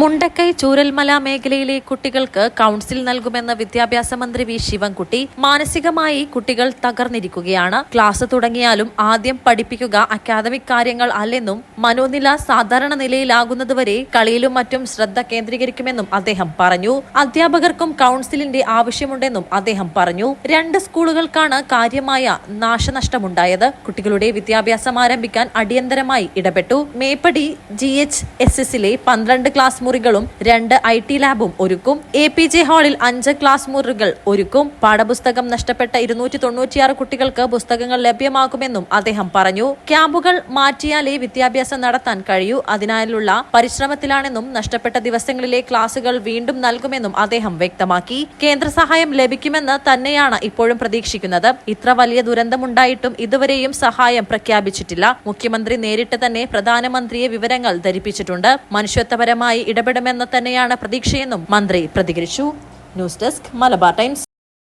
മുണ്ടക്കൈ ചൂരൽമല മേഖലയിലെ കുട്ടികൾക്ക് കൗൺസിൽ നൽകുമെന്ന് വിദ്യാഭ്യാസ മന്ത്രി വി ശിവൻകുട്ടി. മാനസികമായി കുട്ടികൾ തകർന്നിരിക്കുകയാണ്. ക്ലാസ് തുടങ്ങിയാലും ആദ്യം പഠിപ്പിക്കുക അക്കാദമിക് കാര്യങ്ങൾ അല്ലെന്നും മനോനില സാധാരണ നിലയിലാകുന്നതുവരെ കളിയിലും മറ്റും ശ്രദ്ധ കേന്ദ്രീകരിക്കുമെന്നും അദ്ദേഹം പറഞ്ഞു. അധ്യാപകർക്കും കൗൺസിലിന്റെ ആവശ്യമുണ്ടെന്നും അദ്ദേഹം പറഞ്ഞു. രണ്ട് സ്കൂളുകൾക്കാണ് കാര്യമായ നാശനഷ്ടമുണ്ടായത്. കുട്ടികളുടെ വിദ്യാഭ്യാസം ആരംഭിക്കാൻ അടിയന്തരമായി ഇടപെട്ടു. മേപ്പടി ജി എച്ച് എസ് എസിലെ പന്ത്രണ്ട് ക്ലാസ് മുറികളും രണ്ട് ഐ ടി ലാബും ഒരുക്കും. എ പി ജെ ഹാളിൽ അഞ്ച് ക്ലാസ് മുറികൾ ഒരുക്കും. പാഠപുസ്തകം നഷ്ടപ്പെട്ട ഇരുന്നൂറ്റി തൊണ്ണൂറ്റിയാറ് കുട്ടികൾക്ക് പുസ്തകങ്ങൾ ലഭ്യമാക്കുമെന്നും അദ്ദേഹം പറഞ്ഞു. ക്യാമ്പുകൾ മാറ്റിയാലേ വിദ്യാഭ്യാസം നടത്താൻ കഴിയൂ. അതിനായുള്ള പരിശ്രമത്തിലാണെന്നും നഷ്ടപ്പെട്ട ദിവസങ്ങളിലെ ക്ലാസുകൾ വീണ്ടും നൽകുമെന്നും അദ്ദേഹം വ്യക്തമാക്കി. കേന്ദ്ര സഹായം ലഭിക്കുമെന്ന് തന്നെയാണ് ഇപ്പോഴും പ്രതീക്ഷിക്കുന്നത്. ഇത്ര വലിയ ദുരന്തമുണ്ടായിട്ടും ഇതുവരെയും സഹായം പ്രഖ്യാപിച്ചിട്ടില്ല. മുഖ്യമന്ത്രി നേരിട്ട് തന്നെ പ്രധാനമന്ത്രിയെ വിവരങ്ങൾ ധരിപ്പിച്ചിട്ടുണ്ട്. മനുഷ്യത്വപരമായി ഇടപെടുമെന്ന് തന്നെയാണ് പ്രതീക്ഷയെന്നും മന്ത്രി പ്രതികരിച്ചു. News desk Malabar Times.